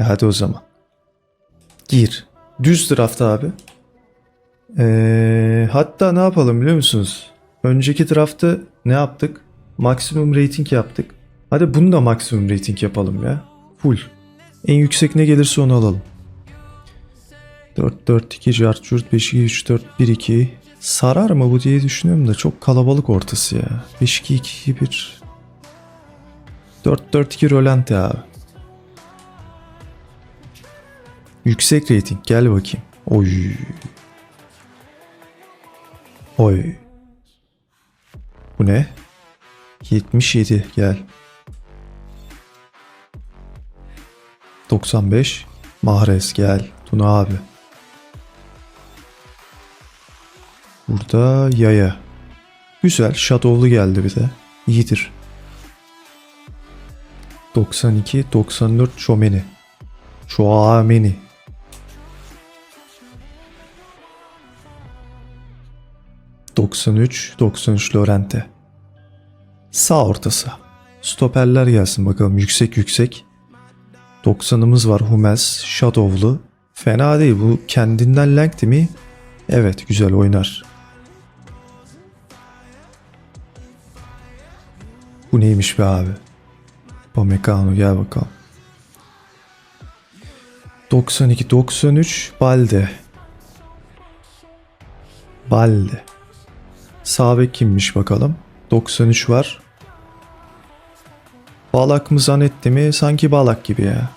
E hadi o zaman. Gir. Düz draft abi. Ee, hatta ne yapalım biliyor musunuz? Önceki draftı ne yaptık? Maksimum rating yaptık. Hadi bunu da maksimum rating yapalım ya. Full. En yüksek ne gelirse onu alalım. 4 4 2 Jart Jurt 5 2 3 4 1 2 Sarar mı bu diye düşünüyorum da çok kalabalık ortası ya. 5 2 2 1 4 4 2 Rolante abi. Yüksek rating gel bakayım. Oy. Oy. Bu ne? 77 gel. 95 Mahrez gel. Tuna abi. Burada yaya. Güzel. Shadow'lu geldi bir de. İyidir. 92 94 Chomeni. Chouameni. ...93, 93 Lorente. Sağ ortası. Stoperler gelsin bakalım yüksek yüksek. 90'ımız var Hummels, Shadow'lu. Fena değil bu kendinden length mi? Evet güzel oynar. Bu neymiş be abi? Pamecano gel bakalım. 92 93 Balde. Balde. Sağ bek kimmiş bakalım? 93 var. Balak mı zannetti mi? Sanki balak gibi ya.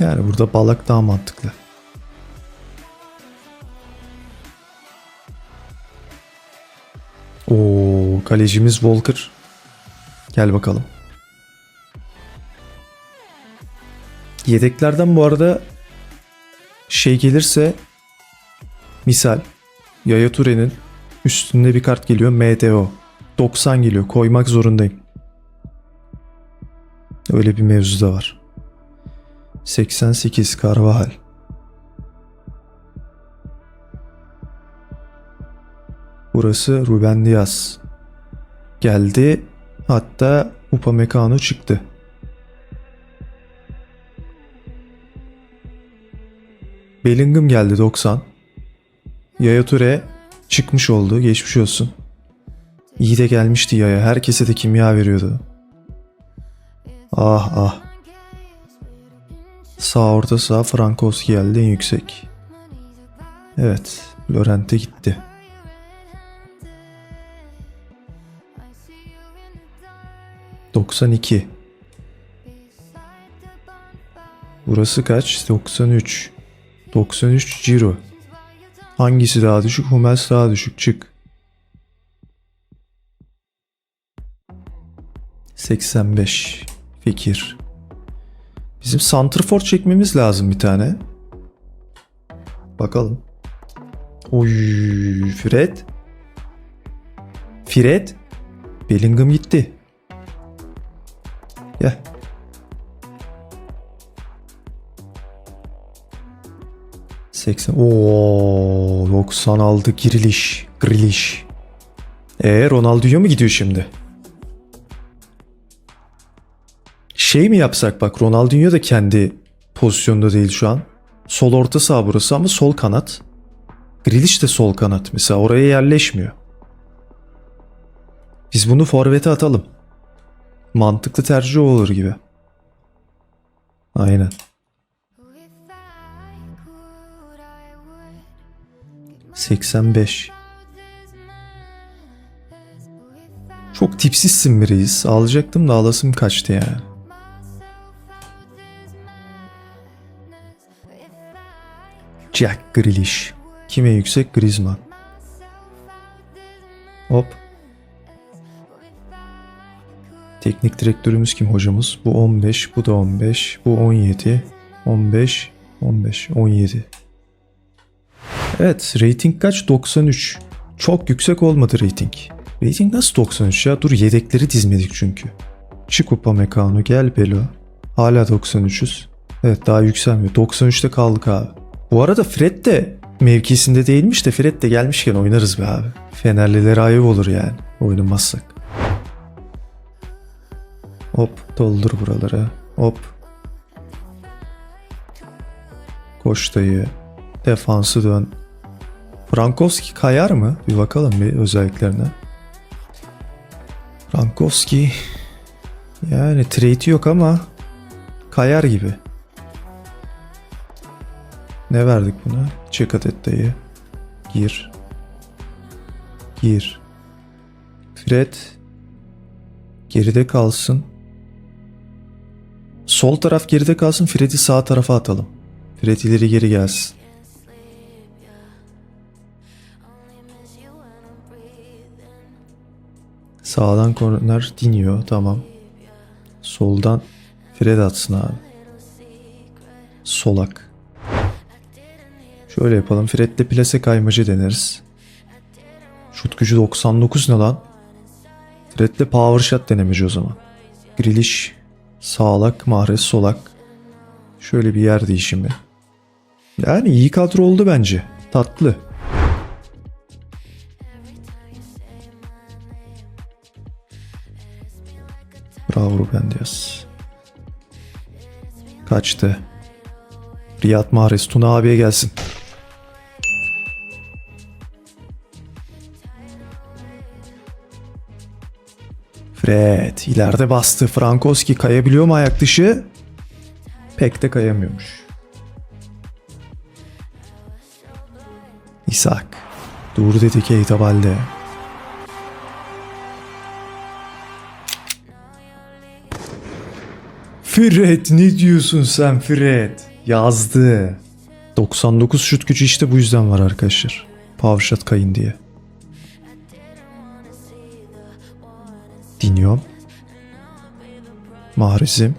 Yani burada balak daha mantıklı. Oo, kalecimiz Walker. Gel bakalım. Yedeklerden bu arada şey gelirse misal Yaya Ture'nin üstünde bir kart geliyor MDO. 90 geliyor. Koymak zorundayım. Öyle bir mevzu da var. 88 Carvajal. Burası Ruben Diaz. Geldi. Hatta Upamecano çıktı. Bellingham geldi 90. Yaya Toure çıkmış oldu. Geçmiş olsun. İyi de gelmişti Yaya. Herkese de kimya veriyordu. Ah ah. Sağ orta sağ Frankowski geldi en yüksek. Evet. Lorente gitti. ...92. Burası kaç? 93. 93 Ciro. Hangisi daha düşük? Hummels daha düşük. Çık. 85. Fikir. Bizim Santrfor çekmemiz lazım bir tane. Bakalım. Oy, Fred. Fred. Bellingham gitti. Gel. Seksen. Oo, 96 giriliş. Griliş. E Ronaldinho mu gidiyor şimdi? Şey mi yapsak bak Ronaldinho da kendi pozisyonda değil şu an. Sol orta saha burası ama sol kanat. Grealish de sol kanat mesela oraya yerleşmiyor. Biz bunu forvete atalım. Mantıklı tercih olur gibi. Aynen. 85. Çok tipsizsin bir reis. Alacaktım da alasım kaçtı yani. Jack Grealish. Kime yüksek? Griezmann. Hop. Teknik direktörümüz kim hocamız? Bu 15, bu da 15, bu 17, 15, 15, 17. Evet, rating kaç? 93. Çok yüksek olmadı rating. Rating nasıl 93 ya? Dur yedekleri dizmedik çünkü. Çık Upamecano, gel Belo. Hala 93'üz. Evet daha yükselmiyor. 93'te kaldık abi. Bu arada Fred de mevkisinde değilmiş de Fred de gelmişken oynarız be abi. Fenerlilere ayıp olur yani oynamazsak. Hop doldur buraları. Hop. Koş dayı. Defansı dön. Frankowski kayar mı? Bir bakalım bir özelliklerine. Frankowski yani trade'i yok ama kayar gibi. Ne verdik buna? Check dayı. Gir. Gir. Fred geride kalsın. Sol taraf geride kalsın. Fred'i sağ tarafa atalım. Fred ileri geri gelsin. Sağdan korner diniyor. Tamam. Soldan Fred atsın abi. Solak. Şöyle yapalım. Fred'le plase kaymacı deneriz. Şut gücü 99 ne lan? Fred'le power shot denemeci o zaman. Grilish, sağlak, Mahrez, solak. Şöyle bir yer değişimi. Yani iyi kadro oldu bence. Tatlı. Bravo Ruben. Kaçtı. Riyad Mahrez Tuna abiye gelsin. Fred ileride bastı. Frankowski kayabiliyor mu ayak dışı? Pek de kayamıyormuş. İshak. Dur dedi Keita Balde. Fred ne diyorsun sen Fred? Yazdı. 99 şut gücü işte bu yüzden var arkadaşlar. Shot kayın diye. Dinliyorum. Mahrezim.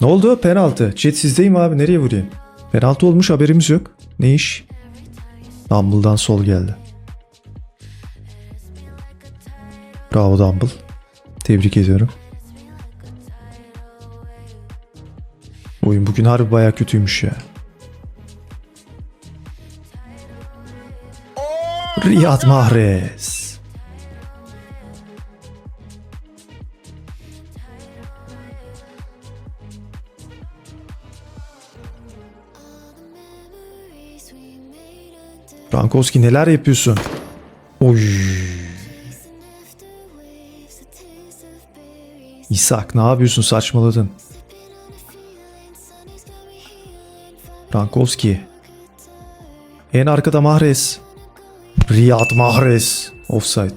Ne oldu? Penaltı. Chat sizdeyim abi. Nereye vurayım? Penaltı olmuş haberimiz yok. Ne iş? Dumble'dan sol geldi. Bravo Dumble. Tebrik ediyorum. Oyun bugün harbi baya kötüymüş ya. Riyad Mahrez. Frankowski neler yapıyorsun? Oy. İshak ne yapıyorsun saçmaladın. Frankowski. En arkada Mahrez. Riyad Mahrez. Offside.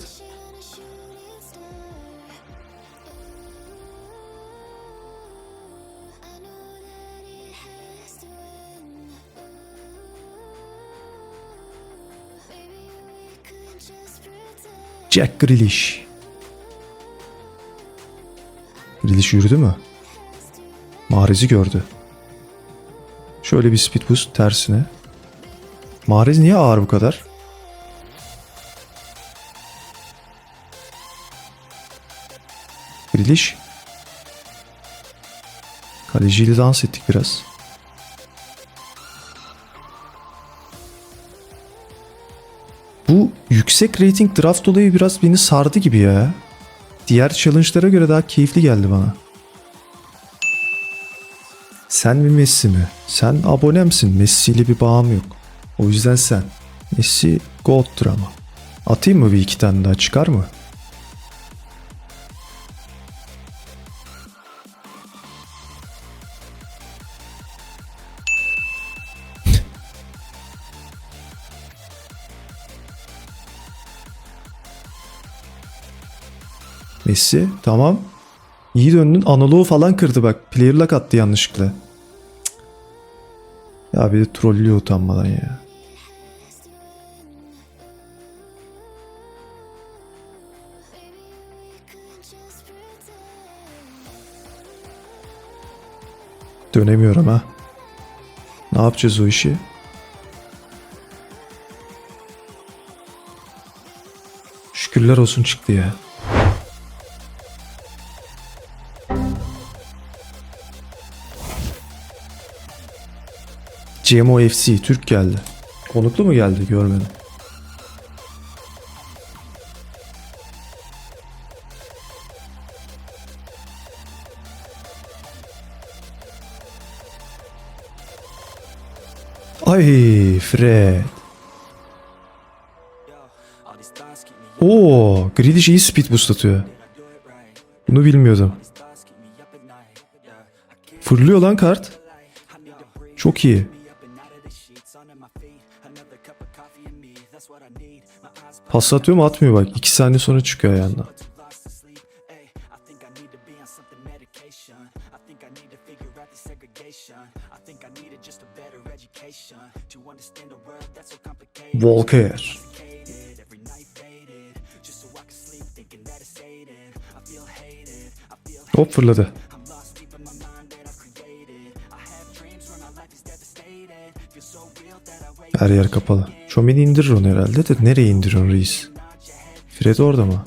Jack Grealish. Grealish yürüdü mü? Mahrez'i gördü. Şöyle bir speed boost tersine. Mahrez niye ağır bu kadar? Grealish. Kaleciyle dans ettik biraz. Bu yüksek rating draft olayı biraz beni sardı gibi ya. Diğer challenge'lara göre daha keyifli geldi bana. Sen mi Messi mi? Sen abonemsin. Messi ile bir bağım yok. O yüzden sen. Messi Gold'tur ama. Atayım mı bir iki tane daha çıkar mı? Messi tamam. İyi döndün. Analoğu falan kırdı bak. Player lock attı yanlışlıkla. Cık. Ya bir de trollüyor utanmadan ya. Dönemiyorum ha. Ne yapacağız o işi? Şükürler olsun çıktı ya. CMO FC Türk geldi. Konuklu mu geldi görmedim. Ay Fred. Oo, Grealish iyi speed boost atıyor. Bunu bilmiyordum. Fırlıyor lan kart. Çok iyi. Pas atıyor mu atmıyor bak. 2 saniye sonra çıkıyor ayağından. Walker. Hop fırladı. Her yer kapalı. Şomeni indirir onu herhalde de nereye indiriyorsun reis? Fred orada mı?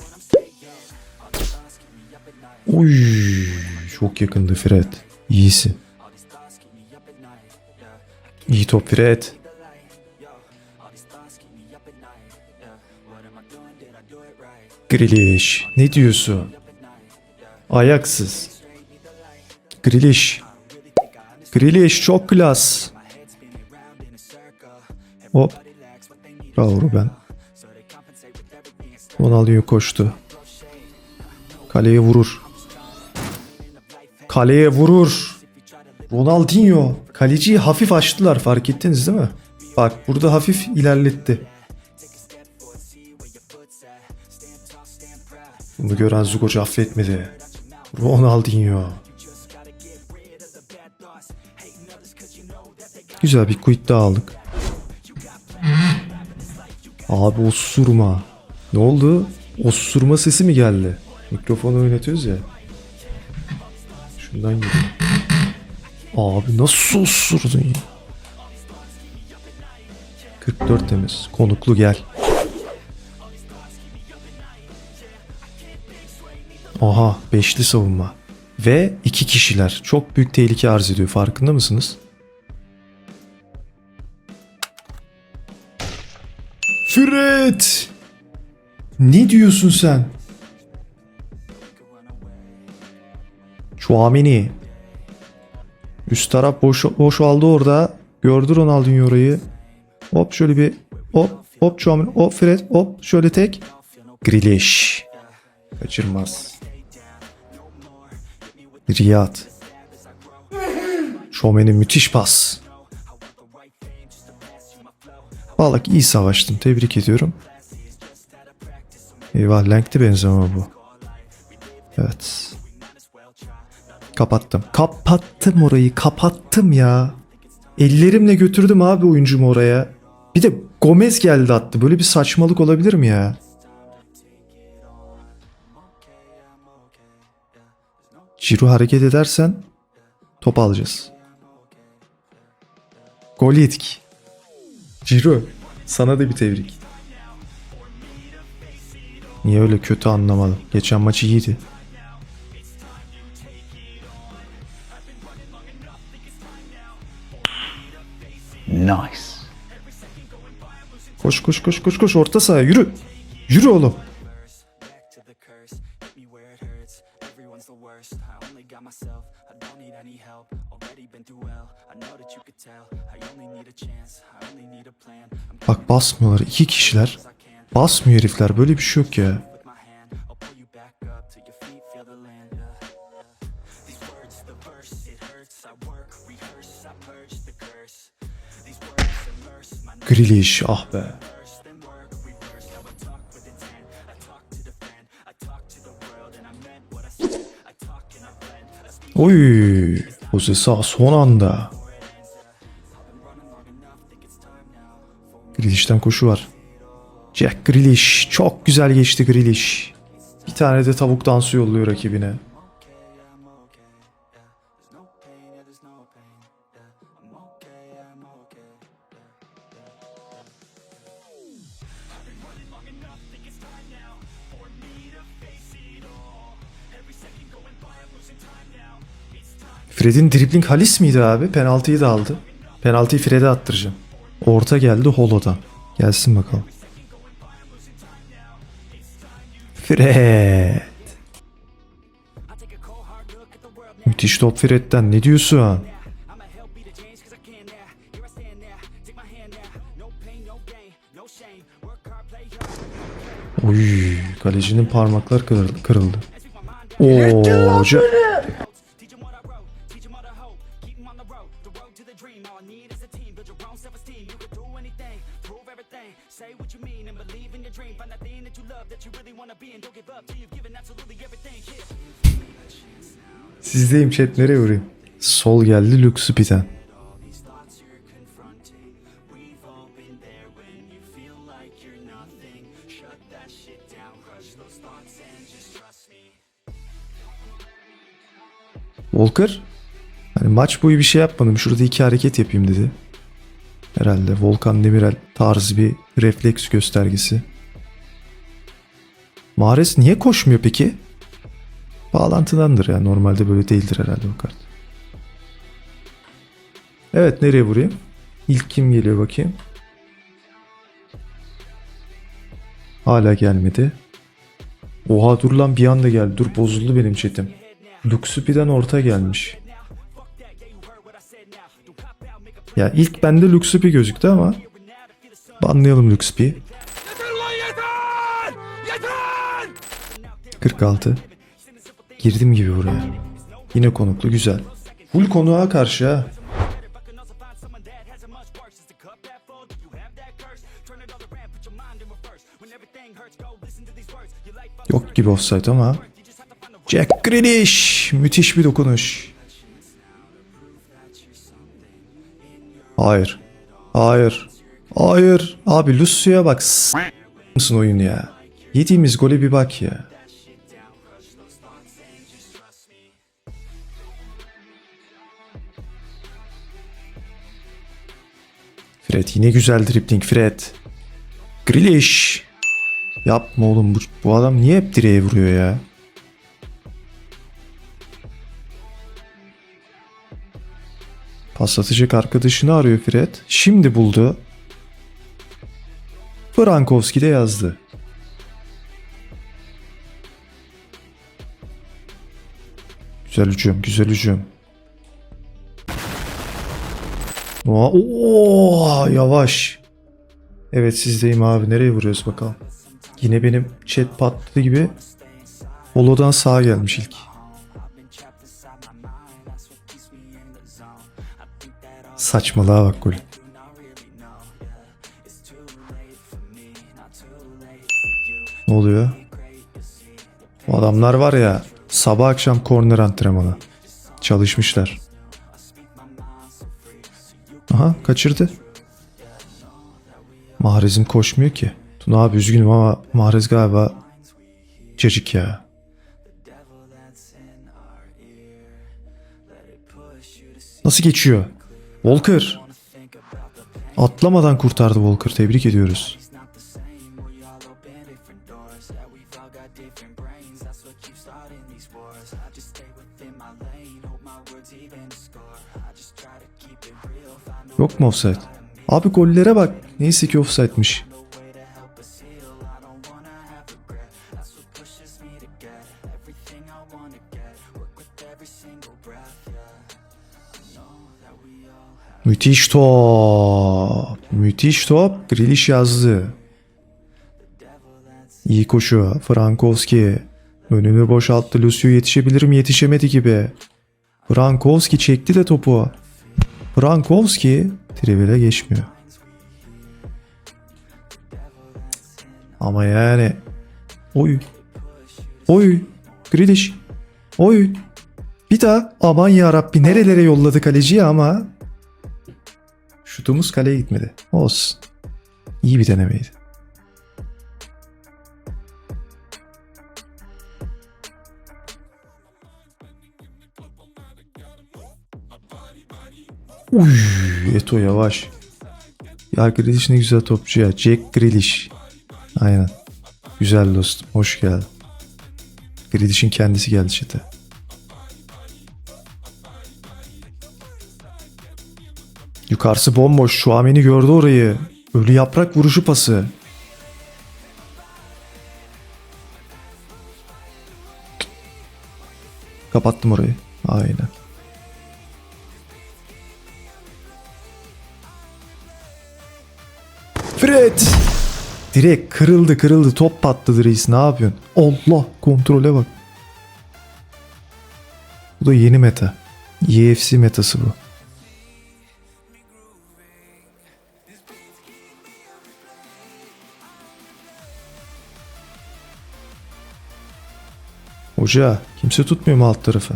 Uy, çok yakındı Fred. İyisin. İyi top Fred. Grealish. Ne diyorsun? Ayaksız. Grealish. Grealish çok klas. Hop. Bravo Ruben. Ronaldinho koştu. Kaleye vurur. Kaleye vurur. Ronaldinho. Kaleciyi hafif açtılar fark ettiniz değil mi? Bak burada hafif ilerletti. Bunu gören Zugoc affetmedi. Ronaldinho. Güzel bir quit daha aldık. Abi osurma. Ne oldu? Osurma sesi mi geldi? Mikrofonu oynatıyoruz ya. Şundan geliyor. Abi nasıl osurdun ya? 44 temiz. Konuklu gel. Aha beşli savunma. Ve iki kişiler. Çok büyük tehlike arz ediyor. Farkında mısınız? Fred! Ne diyorsun sen? Chouameni. Üst taraf boş, boş aldı orada. Gördü Ronaldinho orayı. Hop şöyle bir hop hop Chouameni hop Fred hop şöyle tek. Grealish. Kaçırmaz. Riyad. Chouameni müthiş pas. Vallahi iyi savaştın. Tebrik ediyorum. Eyvah Lank'ti benzeme bu. Evet. Kapattım. Kapattım orayı. Kapattım ya. Ellerimle götürdüm abi oyuncumu oraya. Bir de Gomez geldi attı. Böyle bir saçmalık olabilir mi ya? Ciro hareket edersen top alacağız. Gol yedik. Ciro sana da bir tebrik. Niye öyle kötü anlamadım. Geçen maç iyiydi. Nice. Koş koş koş koş koş orta sahaya yürü. Yürü oğlum. Bak basmıyorlar. iki kişiler. Basmıyor herifler. Böyle bir şey yok ya. Grealish ah be. nerves, then work, reverse. Now Grealish'ten koşu var. Jack Grealish. Çok güzel geçti Grealish. Bir tane de tavuk dansı yolluyor rakibine. Fred'in dribbling halis miydi abi? Penaltıyı da aldı. Penaltıyı Fred'e attıracağım. Orta geldi Holo'dan. Gelsin bakalım. Fred. Müthiş top Fred'den. Ne diyorsun? I'ma help be the change 'cause I can now. Here I stand now. Take my Oy, kalecinin parmaklar kırıldı. kırıldı. Oo, hoca. Sizdeyim chat nereye vurayım? Sol geldi Luxupi'den. Volker hani maç boyu bir şey yapmadım. Şurada iki hareket yapayım dedi. Herhalde Volkan Demirel tarzı bir refleks göstergesi. Mahrez niye koşmuyor peki? Bağlantıdandır ya. Normalde böyle değildir herhalde o kart. Evet nereye vurayım? İlk kim geliyor bakayım. Hala gelmedi. Oha dur lan bir anda geldi. Dur bozuldu benim chatim. Luxupi'den orta gelmiş. Ya ilk bende Luxupi gözüktü ama banlayalım Luxupi'yi. 46. Girdim gibi buraya. Yine konuklu güzel. Full konuğa karşı ha. Yok gibi offside ama. Jack Grealish. Müthiş bir dokunuş. Hayır. Hayır. Hayır. Abi Lucy'ye bak. Mısın oyun ya? Yediğimiz gole bir bak ya. Fred yine güzel dribbling Fred. Grealish. Yapma oğlum bu, bu adam niye hep direğe vuruyor ya? Pas atacak arkadaşını arıyor Fred. Şimdi buldu. Frankowski de yazdı. Güzel hücum, güzel hücum. Oo, yavaş. Evet sizdeyim abi. Nereye vuruyoruz bakalım. Yine benim chat patladı gibi. Holo'dan sağa gelmiş ilk. Saçmalığa bak gol. Ne oluyor? Bu adamlar var ya sabah akşam korner antrenmanı. Çalışmışlar. Aha kaçırdı. Mahrez'im koşmuyor ki. Tuna abi üzgünüm ama Mahrez galiba cacık ya. Nasıl geçiyor? Walker. Atlamadan kurtardı Walker. Tebrik ediyoruz. Yok mu offside? Abi gollere bak. Neyse ki offside'miş. Müthiş top. Müthiş top. Grealish yazdı. İyi koşu. Frankowski. Önünü boşalttı. Lucio yetişebilir mi? Yetişemedi gibi. Frankowski çekti de topu. Frankowski trivele geçmiyor. Ama yani oy oy Grealish oy bir daha aman ya Rabbi nerelere yolladı kaleciyi ama şutumuz kaleye gitmedi. Olsun. İyi bir denemeydi. Uy, Eto yavaş. Ya Grealish ne güzel topçu ya. Jack Grealish. Aynen. Güzel dostum. Hoş geldin. Grealish'in kendisi geldi çete. Yukarısı bomboş. Şuameni gördü orayı. Ölü yaprak vuruşu pası. Kapattım orayı. Aynen. Fred! direkt kırıldı kırıldı top patladı reis ne yapıyorsun? Allah kontrole bak. Bu da yeni meta. YFC metası bu. Hoca kimse tutmuyor mu alt tarafı?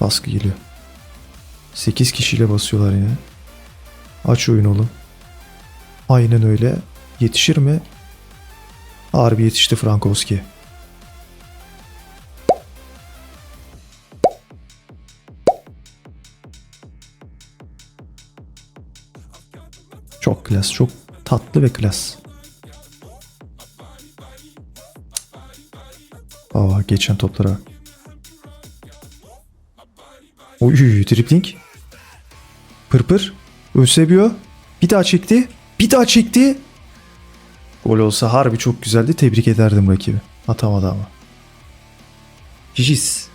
Baskı geliyor. 8 kişiyle basıyorlar yine. Aç oyun oğlum. Aynen öyle. Yetişir mi? Harbi yetişti Frankowski. Çok klas, çok tatlı ve klas. Aa geçen toplara. Oy dribling. Pırpır. Ösebiyor. Bir daha çekti. Bir daha çekti. Gol olsa harbi çok güzeldi. Tebrik ederdim rakibi. Atamadı ama. Cicis.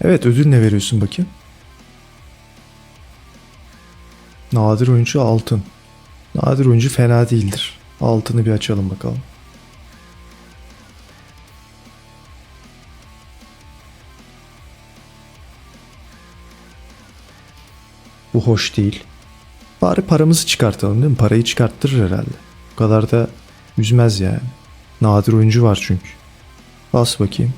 Evet ödül ne veriyorsun bakayım? Nadir oyuncu altın. Nadir oyuncu fena değildir. Altını bir açalım bakalım. Hoş değil. Bari paramızı çıkartalım değil mi? Parayı çıkarttırır herhalde. Bu kadar da üzmez yani. Nadir oyuncu var çünkü. Bas bakayım.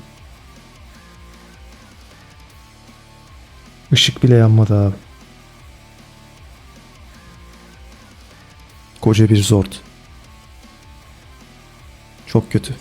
Işık bile yanmadı abi. Koca bir zord. Çok kötü.